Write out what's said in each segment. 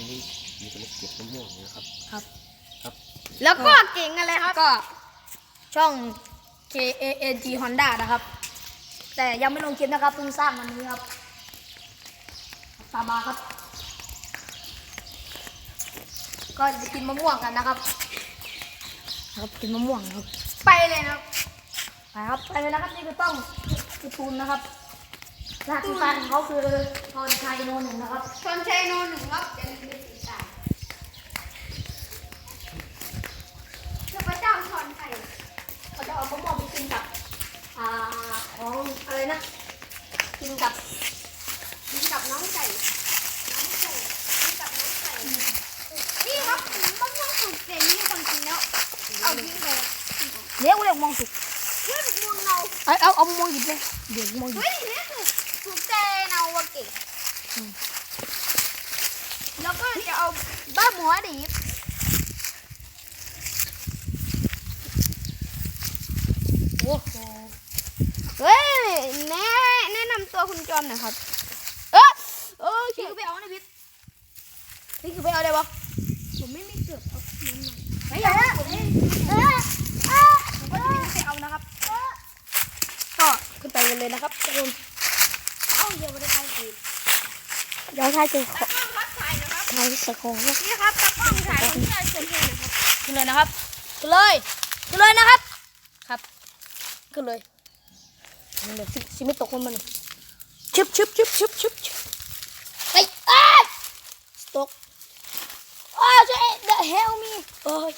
วันนี้มีจะมาเก็บมะม่วงนะครับ ครับ ครับ แล้วก็เก่งอะไรครับ ก็ ช่อง K A N G Honda นะครับ แต่ยังไม่ลงคลิปนะครับเพิ่งสร้างวันนี้ครับตามมาครับ ก็จะกินมะม่วงกันนะครับ ครับกินมะม่วงครับ ไปเลยนะครับ ไปครับ ไปเลยนะครับนี่คือต้องคือตูนนะครับ รหัสที่ฟันของเขาคือพรชัยโนหนึ่งนะครับชนชัยโนหนึ่งครับอย่าลืมไปติดตามเทพเจ้าชนชัยเขาจะเอามะม่วงไปกินกับอ่าของอะไรนะ กินกับกินกับน้องไก่น้องไก่กินกับน้องไก่นี่ครับมะม่วงสุกแต่นี่คนกินแล้วเอาทิ้งไปเลี้ยงเลี้ยงมองสุกเฮ้ยมะม่วงเนาเอาเอาเอามะม่วงหยิบเลยเดี๋ยวมะม่วงหยิบ เฮ้ยนี่สุกสุกแต่เนาวะเก่งแล้วก็จะเอาบ้าหมูดิบโอ้โหเฮ้ยแนะแนะนำตัวคุณจอมหน่อยครับเออเออพี่ชื่อคือไปเอานะพี่พี่คือไปเอาได้ปะผมไม่มีเกือบเอาน้ำหนักไม่เอาผมไม่เออเออผมก็จะไม่ไปเอานะครับ ก็ขึ้นไปกันเลยนะครับทุกคน เอาเดี๋ยวไม่ได้ไปสิ เดี๋ยวถ่ายเจอตากล้องครับถ่ายนะครับถ่ายใส่ของนะนี่ครับตากล้องถ่ายผมจะเชิญเชิญนะครับขึ้นเลยนะครับขึ้นเลยขึ้นเลยนะครับ ครับขึ้นเลยมันเดี๋ยวสิสิไม่ตกมันมันชึบชึบชึบชึบชึบชึบไปเอ้ยตกอ้าวช่วย the help me โอ้ย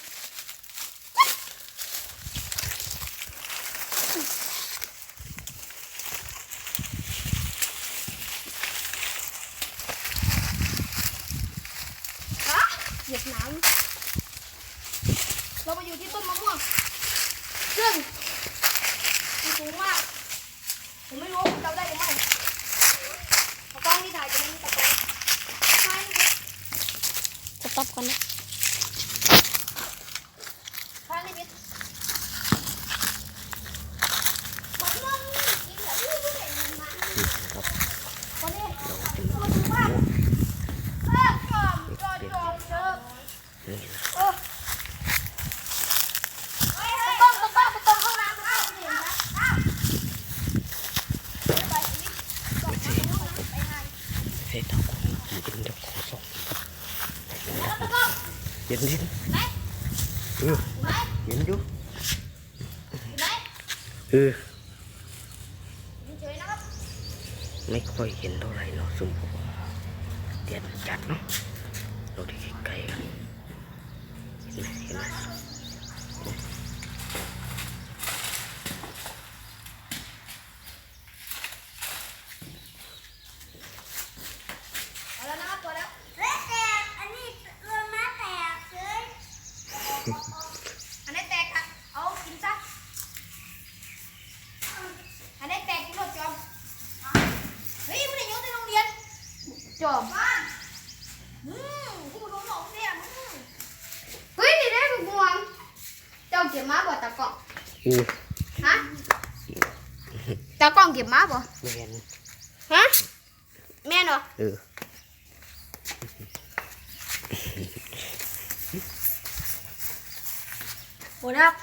ฮะเหยียบหนัง เรามาอยู่ที่ต้นมะม่วง ซึ่งมันสูงมาก ผมไม่รู้ว่าคุณจำได้หรือไม่ตะกล้องที่ถ่ายจะไม่มีตะกล้องใช่จะตับกันนะข้างนี้บิดผมมองกินแบบนี้ไม่ได้มันมัน ครับ คนนี้ เราถึงมะม่วง เออจอมจอมจอมเจอ นี่นะ เออตะกล้องตะกล้องไปตรงห้องน้ำตะ กล้องเห็นนะอ้าวเสร็จแล้วของกินเดี๋ยวขอส่งตะกล้องเย็นดินไหนเออไหนเย็นอยู่ไหนเออไม่ค่อยเห็นเท่าไหร่เนาะสุ่มเดียดจัดเนาะเราที่ใกลกัน อาแล้วนะครับตัวแล้วแตกอันนี้รือม้าแตกเลยอันนี้แตกอะเอากินซะ อันนี้แตกกินหมดจอม เฮ้ยมึงได้ยกในโรงเรียน จอม บ้านอืมกูรู้หลงเนี่ยมึง เฮ้ยนี่ได้บุกงวง เจ้าเก็บม้าบ่ตากล้องเออฮะตากล้องเก็บม้าบ่ไม่เห็นฮะแม่นเหรอเออโหนะครับ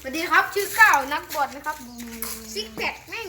สวัสดีครับชื่อก้าวนักบอลนะครับซิกแพคแม่ง